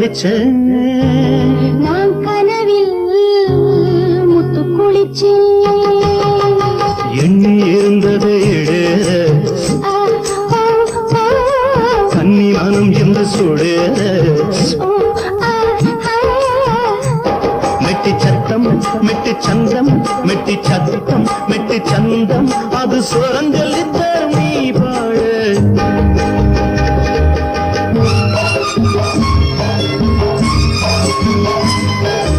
வச்சேன் நான் கனவில் முத்து குளிச்சேன் எண்ணி இருந்ததை ஆ, கன்னி மனம் என்று ஆ. மெட்டி சத்தம் மெட்டி சந்தம் மெட்டி சத்தம் மெட்டி சந்தம். அது நீ Música